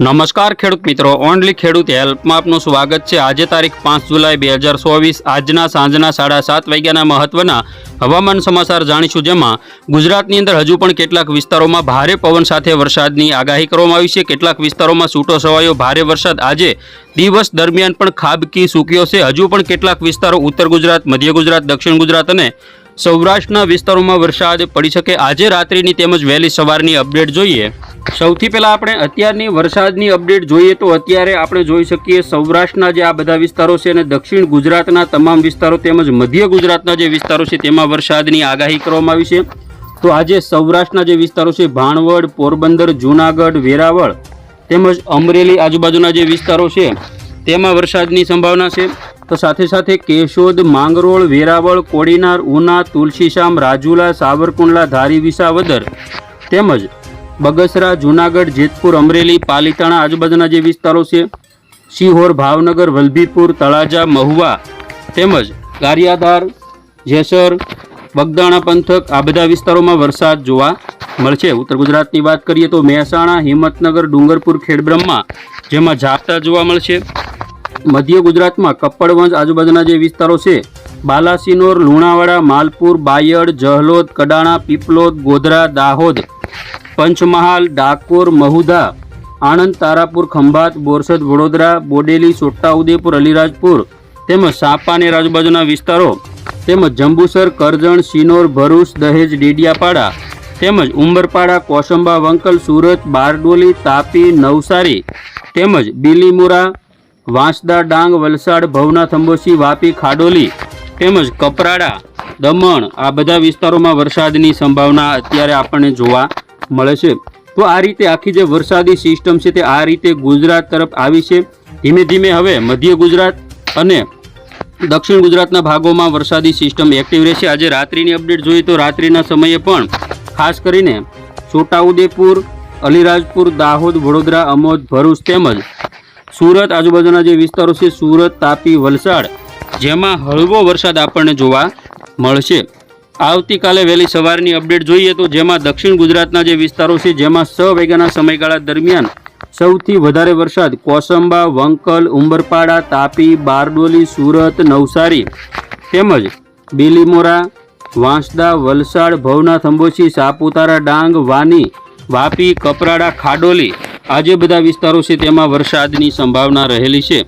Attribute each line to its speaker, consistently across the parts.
Speaker 1: નમસ્કાર ખેડૂત મિત્રો, ઓનલી ખેડૂત હેલ્પમાં આપનું સ્વાગત છે. આજે તારીખ પાંચ જુલાઈ બે હજાર ચોવીસ, આજના સાંજના સાડા સાત વાગ્યાના મહત્વના હવામાન સમાચાર જાણીશું જેમાં ગુજરાતની અંદર હજુ પણ કેટલાક વિસ્તારોમાં ભારે પવન સાથે વરસાદની આગાહી કરવામાં આવી છે. કેટલાક વિસ્તારોમાં છૂટો છવાયો ભારે વરસાદ. આજે દિવસ દરમિયાન પણ ખાબકી સૂક્યો છે. હજુ પણ કેટલાક વિસ્તારો ઉત્તર ગુજરાત, મધ્ય ગુજરાત, દક્ષિણ ગુજરાત અને સૌરાષ્ટ્રના વિસ્તારોમાં વરસાદ પડી શકે. આજે રાત્રિની તેમજ વહેલી સવારની અપડેટ જોઈએ. સૌથી પહેલાં આપણે અત્યારની વરસાદની અપડેટ જોઈએ તો અત્યારે આપણે જોઈ શકીએ સૌરાષ્ટ્રના જે આ બધા વિસ્તારો છે અને દક્ષિણ ગુજરાતના તમામ વિસ્તારો તેમજ મધ્ય ગુજરાતના જે વિસ્તારો છે તેમાં વરસાદની આગાહી કરવામાં આવી છે. તો આજે સૌરાષ્ટ્રના જે વિસ્તારો છે, ભાણવડ, પોરબંદર, જૂનાગઢ, વેરાવળ તેમજ અમરેલી આજુબાજુના જે વિસ્તારો છે તેમાં વરસાદની સંભાવના છે. તો સાથે સાથે કેશોદ, માંગરોળ, વેરાવળ, કોડીનાર, ઉના, તુલસીશામ, રાજુલા, સાવરકુંડલા ધારી વિસાવદર તેમજ બગસરા, જૂનાગઢ, જેતપુર, અમરેલી, પાલીતાણા, આજુબાજુના જે વિસ્તારો છે, શિહોર, ભાવનગર, વલભીપુર, તળાજા, મહુવા તેમજ ગારિયાધાર, જેસર, બગદાણા પંથક આ બધા વિસ્તારોમાં વરસાદ જોવા મળશે. ઉત્તર ગુજરાતની વાત કરીએ તો મહેસાણા, હિંમતનગર, ડુંગરપુર, ખેડબ્રહ્મા જેમાં ઝાપટા જોવા મળશે. મધ્ય ગુજરાતમાં કપ્પડવંજ આજુબાજુના જે વિસ્તારો છે, બાલાસિનોર, લુણાવાડા, માલપુર, બાયડ, જહલોદ, કડાણા, પીપલોદ, ગોધરા, દાહોદ પંચમહાલ, ડાકોર, મહુધા, આણંદ, તારાપુર, ખંભાત, બોરસદ, વડોદરા, બોડેલી, છોટાઉદેપુર, અલીરાજપુર તેમજ સાપાની આજુબાજુના વિસ્તારો તેમજ જંબુસર, કરજણ સિનોર ભરૂચ, દહેજ, ડેડિયાપાડા તેમજ ઉંબરપાડા, કોસંબા, વંકલ, સુરત, બારડોલી, તાપી, નવસારી તેમજ બીલીમુરા, વાંસદા, ડાંગ, વલસાડ ભવનાથ અંબોસી વાપી, ખાડોલી તેમજ કપરાડા, દમણ આ બધા વિસ્તારોમાં વરસાદની સંભાવના અત્યારે આપણને જોવા મળે છે. તો આ રીતે આખી જે વરસાદી સિસ્ટમ છે તે આ રીતે ગુજરાત તરફ આવી છે. ધીમે ધીમે હવે મધ્ય ગુજરાત અને દક્ષિણ ગુજરાતના ભાગોમાં વરસાદી સિસ્ટમ એક્ટિવ રહેશે. આજે રાત્રિની અપડેટ જોઈએ તો રાત્રિના સમયે પણ ખાસ કરીને છોટાઉદેપુર, અલીરાજપુર, દાહોદ, વડોદરા, અમોદ, ભરૂચ તેમજ સુરત આજુબાજુના જે વિસ્તારો છે, સુરત, તાપી, વલસાડ, જેમાં હળવો વરસાદ આપણને જોવા મળશે. આવતીકાલે વહેલી સવારની અપડેટ જોઈએ તો જેમાં દક્ષિણ ગુજરાતના જે વિસ્તારો છે, જેમાં છ વાગ્યાના સમયગાળા દરમિયાન સૌથી વધારે વરસાદ કોસંબા, વંકલ, ઉંબરપાડા, તાપી, બારડોલી, સુરત, નવસારી તેમજ બીલીમોરા, વાંસદા, વલસાડ ભવનાથ અંબોસી સાપુતારા, ડાંગ, વાની, વાપી, કપરાડા, ખાડોલી આ જે બધા વિસ્તારો છે, તેમાં વરસાદની સંભાવના રહેલી છે.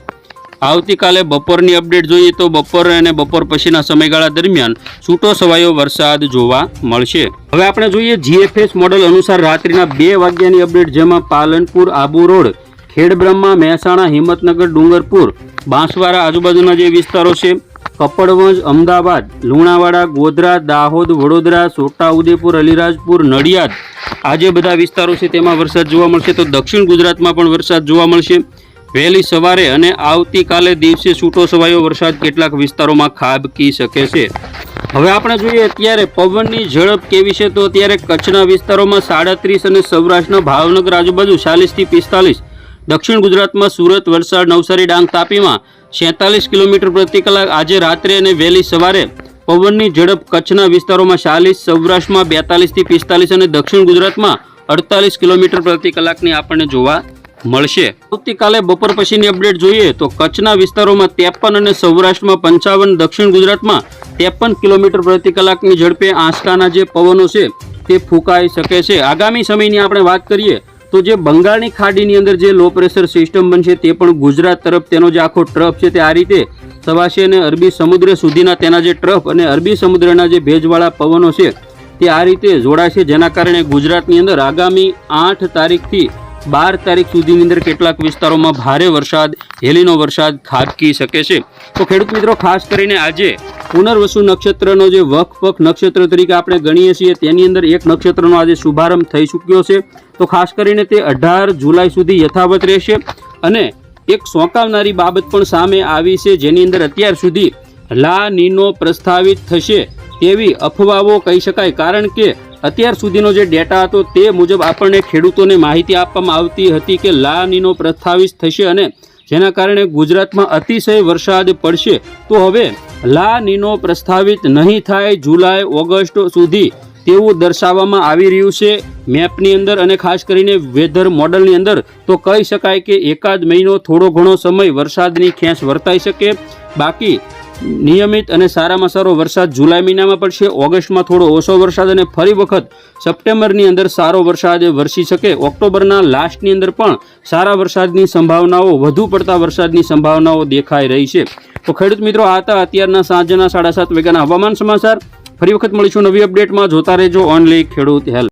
Speaker 1: આવતીકાલે બપોરની અપડેટ જોઈએ તો બપોર અને બપોર પછીના સમયગાળા દરમિયાન છૂટો સવાયો વરસાદ જોવા મળશે. હવે આપણે જોઈએ જીએફએસ મોડલ અનુસાર રાત્રિના બે વાગ્યાની અપડેટ, જેમાં પાલનપુર, આબુ રોડ, ખેડબ્રહ્મા, મહેસાણા, હિંમતનગર, ડુંગરપુર, બાંસવાડા આજુબાજુના જે વિસ્તારો છે, કપડવંજ, અમદાવાદ, લુણાવાડા, ગોધરા, દાહોદ, વડોદરા છોટાઉદેપુર અલીરાજપુર, નડિયાદ, આ જે બધા વિસ્તારો છે તેમાં વરસાદ જોવા મળશે. તો દક્ષિણ ગુજરાતમાં પણ વરસાદ જોવા મળશે. વહેલી સવારે અને આવતીકાલે દિવસે છૂટો છવાયો વરસાદ કેટલાક વિસ્તારોમાં ખાબકી શકે છે. હવે આપણે જોઈએ અત્યારે પવનની ઝડપ કેવી છે તો અત્યારે કચ્છના વિસ્તારોમાં સાડત્રીસ અને સૌરાષ્ટ્રના ભાવનગર આજુબાજુ ચાલીસથી પિસ્તાલીસ. દક્ષિણ ગુજરાતમાં સુરત, વલસાડ, નવસારી, ડાંગ, તાપીમાં છેતાલીસ કિલોમીટર પ્રતિ કલાક આજે રાત્રે અને વહેલી સવારે પવનની ઝડપ કચ્છના વિસ્તારોમાં ચાલીસ, સૌરાષ્ટ્રમાં બેતાલીસથી પિસ્તાલીસ અને દક્ષિણ ગુજરાતમાં અડતાલીસ કિલોમીટર પ્રતિ કલાકની આપણને જોવા મળશે. આવતીકાલે બપોર પછીની અપડેટ જોઈએ તો કચ્છના વિસ્તારોમાં ત્રેપન અને સૌરાષ્ટ્રમાં પંચાવન, દક્ષિણ ગુજરાતમાં ત્રેપન કિલોમીટર પ્રતિ કલાકની ઝડપે આંચકાના જે પવનો છે તે ફૂંકાઈ શકે છે. આગામી સમયની આપણે વાત કરીએ તો જે બંગાળની ખાડીની અંદર જે લો પ્રેશર સિસ્ટમ બનશે તે પણ ગુજરાત તરફ તેનો જે આખો ટ્રફ છે તે આ રીતે સવાશે અને અરબી સમુદ્ર સુધીના તેના જે ટ્રફ અને અરબી સમુદ્રના જે ભેજવાળા પવનો છે તે આ રીતે જોડાશે. જેના કારણે ગુજરાતની અંદર આગામી આઠ તારીખથી બાર તારીખ સુધીની અંદર કેટલાક વિસ્તારોમાં ભારે વરસાદ, હેલીનો વરસાદ ખાબકી શકે છે. તો ખેડૂત મિત્રો, ખાસ કરીને આજે પુનર્વસુ નક્ષત્રનો જે વખ પખ નક્ષત્ર તરીકે આપણે ગણીએ છીએ, તેની અંદર એક નક્ષત્રનો આજે શુભારંભ થઈ ચૂક્યો છે. તો ખાસ કરીને તે અઢાર જુલાઈ સુધી યથાવત રહેશે અને એક સોંકાવનારી બાબત પણ સામે આવી છે, જેની અંદર અત્યાર સુધી લા નીનો પ્રસ્થાવિત થશે તેવી અફવાઓ કહી શકાય. કારણ કે અત્યાર સુધીનો જે ડેટા હતો તે મુજબ આપણને ખેડૂતોને માહિતી આપવામાં આવતી હતી કે લાનીનો પ્રસ્થાવિત થશે અને જેના કારણે ગુજરાતમાં અતિશય વરસાદ પડશે. તો હવે લા નીનો પ્રસ્તાવિત નહીં થાય જુલાઈ, ઓગસ્ટ સુધી તેવું દર્શાવવામાં આવી રહ્યું છે મેપની અંદર અને ખાસ કરીને વેધર મોડલની અંદર. તો કહી શકાય કે એકાદ મહિનો થોડો ઘણો સમય વરસાદની ખેંચ વર્તાઈ શકે. બાકી નિયમિત અને સારામાં સારો વરસાદ જુલાઈ મહિનામાં પડશે. ઓગસ્ટમાં થોડો ઓછો વરસાદ અને ફરી વખત સપ્ટેમ્બરની અંદર સારો વરસાદ વરસી શકે. ઓક્ટોબરના લાસ્ટની અંદર પણ સારા વરસાદની સંભાવનાઓ, વધુ પડતા વરસાદની સંભાવનાઓ દેખાઈ રહી છે. તો ખેડૂત મિત્રો, આ હતા અત્યારના સાંજના સાડા સાત વાગ્યાના હવામાન સમાચાર. ફરી વખત મળીશું નવી અપડેટમાં. જોતા રહેજો ઓનલી ખેડૂત હેલ્પ